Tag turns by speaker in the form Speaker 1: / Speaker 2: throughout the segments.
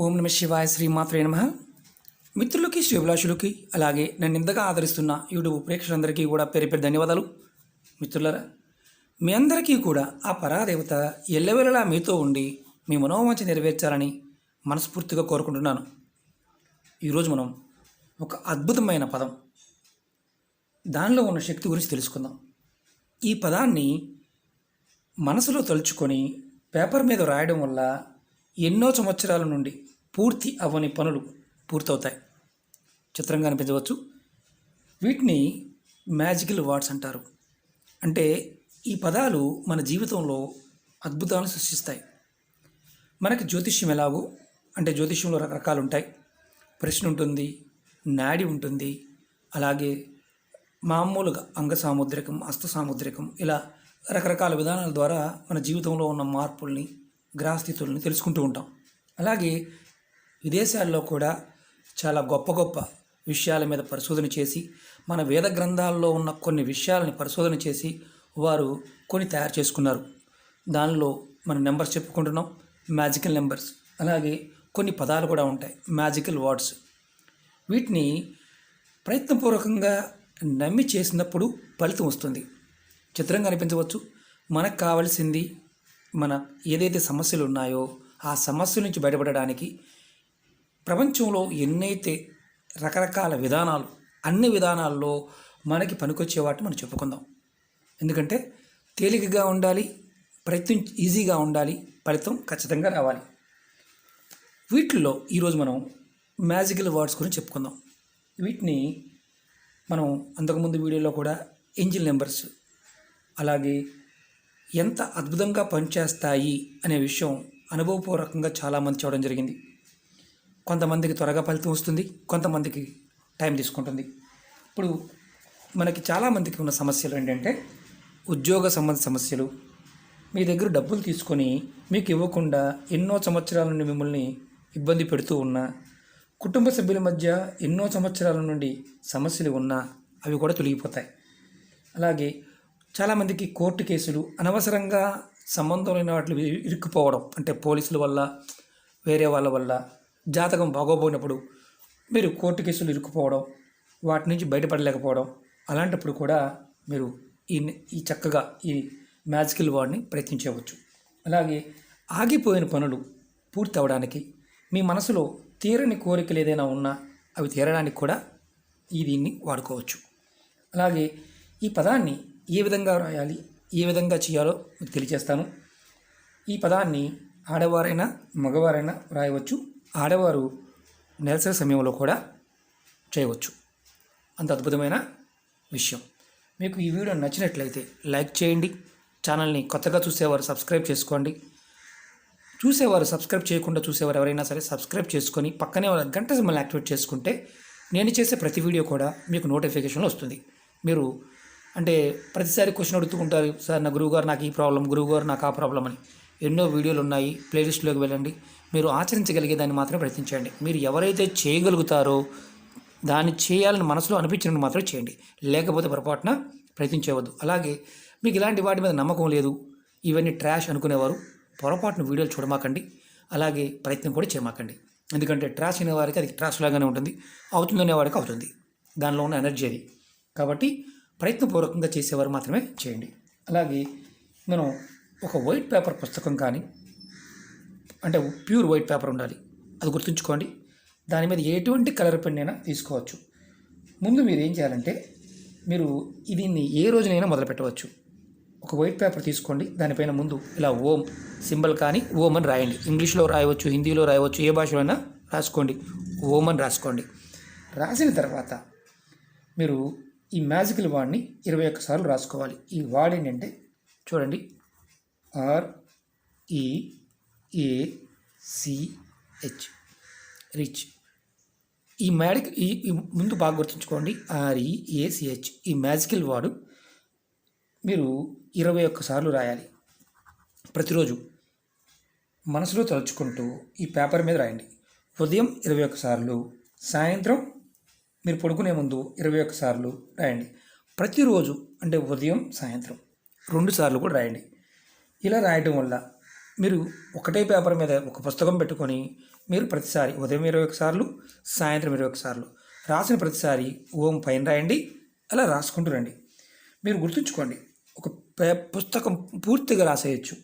Speaker 1: ఓం నమ శివాయ శ్రీమాత్రే నమ. మిత్రులకి శివభిలాషులకి అలాగే నన్ను ఇంతగా ఆదరిస్తున్న యూట్యూబ్ ప్రేక్షకులందరికీ కూడా పేరు పేరు ధన్యవాదాలు. మిత్రులరా మీ అందరికీ కూడా ఆ పరాదేవత ఎల్లవేళలా మీతో ఉండి మీ మనోవాంఛ నెరవేర్చాలని మనస్ఫూర్తిగా కోరుకుంటున్నాను. ఈరోజు మనం ఒక అద్భుతమైన పదం. దానిలో ఉన్న శక్తి గురించి తెలుసుకుందాం. ఈ పదాన్ని మనసులో తలుచుకొని పేపర్ మీద రాయడం వల్ల ఎన్నో సంవత్సరాల నుండి పూర్తి అవ్వని పనులు పూర్తవుతాయి. చిత్రంగా అనిపించవచ్చు. వీటిని మ్యాజికల్ వర్డ్స్ అంటారు. అంటే ఈ పదాలు మన జీవితంలో అద్భుతాలను సృష్టిస్తాయి. మనకి జ్యోతిష్యం ఎలాగో అంటే జ్యోతిష్యంలో రకరకాలు ఉంటాయి. ప్రశ్న ఉంటుంది నాడి ఉంటుంది అలాగే మామూలుగా అంగ సాముద్రికం హస్త సాముద్రికం ఇలా రకరకాల విధానాల ద్వారా మన జీవితంలో ఉన్న మార్పుల్ని గ్రహస్థితుల్ని తెలుసుకుంటూ ఉంటాం. అలాగే విదేశాల్లో కూడా చాలా గొప్ప గొప్ప విషయాల మీద పరిశోధన చేసి మన వేద గ్రంథాల్లో ఉన్న కొన్ని విషయాలని పరిశోధన చేసి వారు కొన్ని తయారు చేసుకున్నారు. దానిలో మన నెంబర్స్ చెప్పుకుంటున్నాం. Magical numbers. అలాగే కొన్ని పదాలు కూడా ఉంటాయి. Magical words. వీటిని ప్రయత్నపూర్వకంగా నమ్మి చేసినప్పుడు ఫలితం వస్తుంది. చిత్రంగా అనిపించవచ్చు. మనకు కావలసింది మన ఏదైతే సమస్యలు ఉన్నాయో ఆ సమస్యల నుంచి బయటపడడానికి ప్రపంచంలో ఎన్నైతే రకరకాల విధానాలు అన్ని విధానాల్లో మనకి పనికొచ్చే వాటిని మనం చెప్పుకుందాం. ఎందుకంటే తేలికగా ఉండాలి ప్రయత్నం ఈజీగా ఉండాలి ఫలితం ఖచ్చితంగా రావాలి. వీటిల్లో ఈరోజు మనం మ్యాజికల్ వర్డ్స్ గురించి చెప్పుకుందాం. వీటిని మనం అంతకుముందు వీడియోలో కూడా ఏంజిల్ నెంబర్స్ అలాగే ఎంత అద్భుతంగా పనిచేస్తాయి అనే విషయం అనుభవపూర్వకంగా చాలామంది చూడడం జరిగింది. కొంతమందికి త్వరగా ఫలితం వస్తుంది కొంతమందికి టైం తీసుకుంటుంది. ఇప్పుడు మనకి చాలామందికి ఉన్న సమస్యలు ఏంటంటే ఉద్యోగ సంబంధ సమస్యలు. మీ దగ్గర డబ్బులు తీసుకొని మీకు ఇవ్వకుండా ఎన్నో సంవత్సరాల నుండి మిమ్మల్ని ఇబ్బంది పెడుతూ ఉన్నా కుటుంబ సభ్యుల మధ్య ఎన్నో సంవత్సరాల నుండి సమస్యలు ఉన్నా అవి కూడా తొలగిపోతాయి. అలాగే చాలామందికి కోర్టు కేసులు అనవసరంగా సంబంధం లేని వాటిలో ఇరుక్కుపోవడం అంటే పోలీసుల వల్ల వేరే వాళ్ళ వల్ల జాతకం బాగోపోయినప్పుడు మీరు కోర్టు కేసులు ఇరుక్కుపోవడం వాటి నుంచి బయటపడలేకపోవడం అలాంటప్పుడు కూడా మీరు ఈ ఈ చక్కగా ఈ మ్యాజికల్ వార్డ్ని ప్రయత్నించవచ్చు. అలాగే ఆగిపోయిన పనులు పూర్తి అవడానికి మీ మనసులో తీరని కోరికలు ఏదైనా ఉన్నా అవి తీరడానికి కూడా ఈ దీన్ని వాడుకోవచ్చు. అలాగే ఈ పదాన్ని ఏ విధంగా రాయాలి ఏ విధంగా చేయాలో మీకు తెలియజేస్తాను. ఈ పదాన్ని ఆడవారైనా మగవారైనా రాయవచ్చు. ఆడవారు నెలసరి సమయంలో కూడా చేయవచ్చు. అంత అద్భుతమైన విషయం. మీకు ఈ వీడియో నచ్చినట్లయితే లైక్ చేయండి. ఛానల్ని కొత్తగా చూసేవారు సబ్స్క్రైబ్ చేసుకోండి. చూసేవారు సబ్స్క్రైబ్ చేయకుండా చూసేవారు ఎవరైనా సరే సబ్స్క్రైబ్ చేసుకొని పక్కనే వాళ్ళ గంట సింబల్ యాక్టివేట్ చేసుకుంటే నేను చేసే ప్రతి వీడియో కూడా మీకు నోటిఫికేషన్లో వస్తుంది. మీరు అంటే ప్రతిసారి క్వశ్చన్ అడుగుతూ ఉంటారు సార్ నా గురువుగారు నాకు ఈ ప్రాబ్లం గురువుగారు నాకు ఆ ప్రాబ్లం అని. ఎన్నో వీడియోలు ఉన్నాయి ప్లేలిస్ట్లోకి వెళ్ళండి. మీరు ఆచరించగలిగే దాన్ని మాత్రమే ప్రయత్నించండి. మీరు ఎవరైతే చేయగలుగుతారో దాన్ని చేయాలని మనసులో అనిపించినట్టు మాత్రం చేయండి. లేకపోతే పొరపాటున ప్రయత్నించవద్దు. అలాగే మీకు ఇలాంటి వాటి మీద నమ్మకం లేదు ఇవన్నీ ట్రాష్ అనుకునేవారు పొరపాటున వీడియోలు చూడమాకండి. అలాగే ప్రయత్నం కూడా చేయమాకండి. ఎందుకంటే ట్రాష్ అనే వారికి అది ట్రాష్ లాగానే ఉంటుంది అవుతుందనేవాడికి అవుతుంది. దానిలో ఉన్న ఎనర్జీ అది. కాబట్టి ప్రయత్నపూర్వకంగా చేసేవారు మాత్రమే చేయండి. అలాగే మనం ఒక వైట్ పేపర్ పుస్తకం కానీ అంటే ప్యూర్ వైట్ పేపర్ ఉండాలి. అది గుర్తుంచుకోండి. దాని మీద ఎటువంటి కలర్ పెన్ అయినా తీసుకోవచ్చు. ముందు మీరు ఏం చేయాలంటే మీరు దీన్ని ఏ రోజునైనా మొదలు పెట్టవచ్చు. ఒక వైట్ పేపర్ తీసుకోండి. దానిపైన ముందు ఇలా ఓం సింబల్ కానీ ఓం అని రాయండి. ఇంగ్లీష్లో రాయవచ్చు హిందీలో రాయవచ్చు ఏ భాషలో అయినా రాసుకోండి. ఓం అని రాసుకోండి. రాసిన తర్వాత మీరు ఈ మ్యాజికల్ వాడిని ఇరవై ఒక్కసార్లు రాసుకోవాలి. ఈ వార్డ్ ఏంటంటే చూడండి. ఆర్ ఈ ఏ సిహెచ్ రిచ్. ఈ మ్యాడిక్ ఈ ఈ ముందు బాగా గుర్తుంచుకోండి. ఆర్ఈఏసిహెచ్ ఈ మ్యాజికల్ వాడు మీరు ఇరవై ఒక్కసార్లు రాయాలి. ప్రతిరోజు మనసులో తలుచుకుంటూ ఈ పేపర్ మీద రాయండి. ఉదయం ఇరవై ఒక్కసార్లు సాయంత్రం మీరు పడుకునే ముందు ఇరవై ఒక్కసార్లు రాయండి. ప్రతిరోజు అంటే ఉదయం సాయంత్రం రెండు సార్లు కూడా రాయండి. ఇలా రాయటం వల్ల మీరు ఒకటే పేపర్ మీద ఒక పుస్తకం పెట్టుకొని మీరు ప్రతిసారి ఉదయం ఇరవై ఒకసార్లు సాయంత్రం ఇరవై ఒకసార్లు రాసిన ప్రతిసారి ఓం పైన రాయండి అలా రాసుకుంటూ రండి. మీరు గుర్తుంచుకోండి ఒక పే పుస్తకం పూర్తిగా రాసేయచ్చు.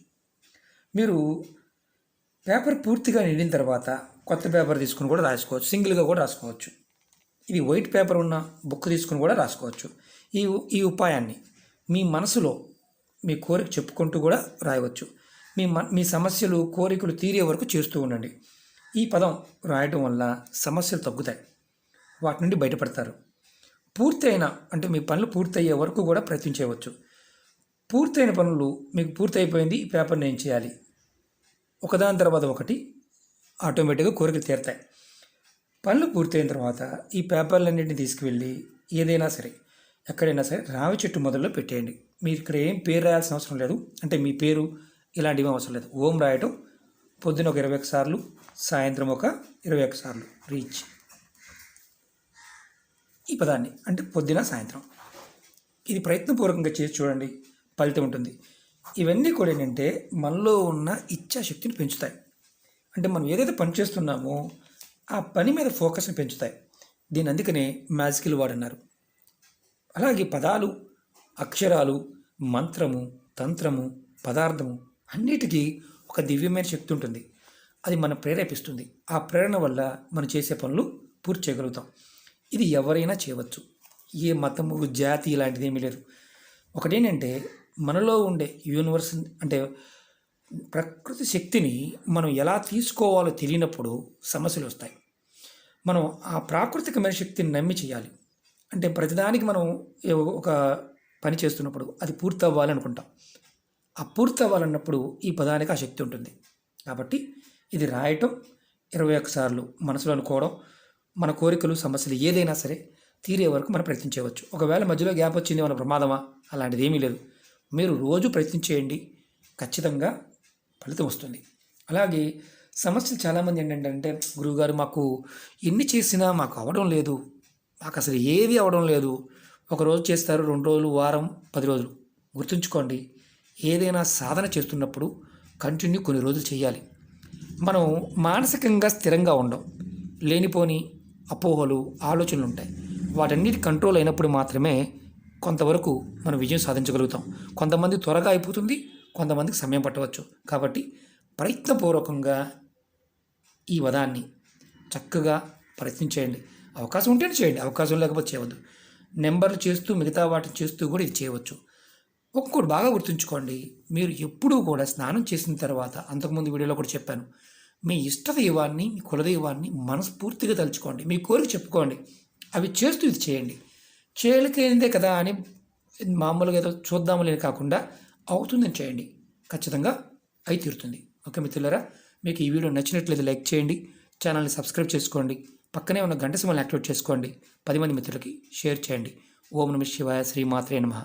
Speaker 1: మీరు పేపర్ పూర్తిగా నిండిన తర్వాత కొత్త పేపర్ తీసుకుని కూడా రాసుకోవచ్చు సింగిల్గా కూడా రాసుకోవచ్చు. ఇది వైట్ పేపర్ ఉన్న బుక్ తీసుకుని కూడా రాసుకోవచ్చు. ఈ ఈ ఉపాయాన్ని మీ మనసులో మీ కోరిక చెప్పుకుంటూ కూడా రాయవచ్చు. మీ మ మీ సమస్యలు కోరికలు తీరే వరకు చేస్తూ ఉండండి. ఈ పదం రాయటం వల్ల సమస్యలు తగ్గుతాయి. వాటి నుండి బయటపడతారు. పూర్తయిన అంటే మీ పనులు పూర్తయ్యే వరకు కూడా ప్రయత్నించవచ్చు పూర్తయిన పనులు మీకు పూర్తయిపోయింది ఈ పేపర్ని ఏం చేయాలి? ఒకదాని తర్వాత ఒకటి ఆటోమేటిక్గా కోరికలు తీరుతాయి. పనులు పూర్తయిన తర్వాత ఈ పేపర్లన్నింటినీ తీసుకువెళ్ళి ఏదైనా సరే ఎక్కడైనా సరే రావి చెట్టు మొదల్లో పెట్టేయండి. మీరు ఇక్కడ ఏం పేరు రాయాల్సిన అవసరం లేదు. అంటే మీ పేరు ఇలాంటివి అవసరం లేదు. ఓం రాయటం పొద్దున ఒక ఇరవై ఒకసార్లు సాయంత్రం ఒక ఇరవై ఒకసార్లు రీచ్. ఈ పదాన్ని అంటే పొద్దున సాయంత్రం. ఇది ప్రయత్నపూర్వకంగా చేసి చూడండి. ఫలితం ఉంటుంది. ఇవన్నీ కూడా ఏంటంటే మనలో ఉన్న ఇచ్చాశక్తిని పెంచుతాయి. అంటే మనం ఏదైతే పని చేస్తున్నామో ఆ పని మీద ఫోకస్ని పెంచుతాయి. దీని అందుకనే మ్యాజికల్ వాడన్నారు అలాగే పదాలు అక్షరాలు మంత్రము తంత్రము పదార్థము అన్నిటికీ ఒక దివ్యమైన శక్తి ఉంటుంది. అది మనం ప్రేరేపిస్తుంది. ఆ ప్రేరణ వల్ల మనం చేసే పనులు పూర్తి చేయగలుగుతాం. ఇది ఎవరైనా చేయవచ్చు. ఏ మతము జాతి ఇలాంటిది ఏమీ లేదు. ఒకటేంటంటే మనలో ఉండే యూనివర్స్ అంటే ప్రకృతి శక్తిని మనం ఎలా తీసుకోవాలో తెలియనప్పుడు సమస్యలు వస్తాయి. మనం ఆ ప్రాకృతికమైన శక్తిని నమ్మి చేయాలి. అంటే ప్రతిదానికి మనం ఒక పని చేస్తున్నప్పుడు అది పూర్తి అవ్వాలనుకుంటాం ఆ పూర్తి అవ్వాలన్నప్పుడు ఈ పదానికి ఆ శక్తి ఉంటుంది. కాబట్టి ఇది రాయటం ఇరవై ఒక్కసార్లు మనసులో అనుకోవడం మన కోరికలు సమస్యలు ఏదైనా సరే తీరే వరకు మనం ప్రయత్నించవచ్చు. ఒకవేళ మధ్యలో గ్యాప్ వచ్చింది మన ప్రమాదమా? అలాంటిది ఏమీ లేదు. మీరు రోజు ప్రయత్నించేయండి. ఖచ్చితంగా ఫలితం వస్తుంది. అలాగే సమస్యలు చాలామంది ఏంటంటే గురువుగారు మాకు ఎన్ని చేసినా మాకు అవడం లేదు. మాకు అసలు ఏది అవడం లేదు. ఒక రోజు చేస్తారు రెండు రోజులు వారం పది రోజులు. గుర్తుంచుకోండి ఏదైనా సాధన చేస్తున్నప్పుడు కంటిన్యూ కొన్ని రోజులు చేయాలి. మనం మానసికంగా స్థిరంగా ఉండం. లేనిపోని అపోహలు ఆలోచనలు ఉంటాయి. వాటన్నిటి కంట్రోల్ అయినప్పుడు మాత్రమే కొంతవరకు మనం విజయం సాధించగలుగుతాం. కొంతమంది త్వరగా అయిపోతుంది కొంతమందికి సమయం పట్టవచ్చు. కాబట్టి ప్రయత్నపూర్వకంగా ఈ వదాన్ని చక్కగా ప్రయత్నం చేయండి. అవకాశం ఉంటేనే చేయండి. అవకాశం లేకపోతే చేయవద్దు. నెంబర్లు చేస్తూ మిగతా వాటిని చేస్తూ కూడా ఇది చేయవచ్చు. ఒక్కొక్కటి బాగా గుర్తుంచుకోండి. మీరు ఎప్పుడూ కూడా స్నానం చేసిన తర్వాత అంతకుముందు వీడియోలో కూడా చెప్పాను మీ ఇష్టదైవాన్ని మీ కులదైవాన్ని మనస్ఫూర్తిగా తలుచుకోండి. మీ కోరిక చెప్పుకోండి. అవి చేస్తూ ఇది చేయండి. చేయలేకేందే కదా అని మామూలుగా ఏదో చూద్దామని కాకుండా అవుతుందని చేయండి. ఖచ్చితంగా అయి తీరుతుంది. ఓకే మిత్రులారా? మీకు ఈ వీడియో నచ్చినట్లయితే లైక్ చేయండి. ఛానల్ని సబ్స్క్రైబ్ చేసుకోండి. పక్కనే ఉన్న గంట సింబల్ని యాక్టివేట్ చేసుకోండి. పది మంది మిత్రులకి షేర్ చేయండి. ఓం నమ శివాయ శ్రీమాత్రే నమః.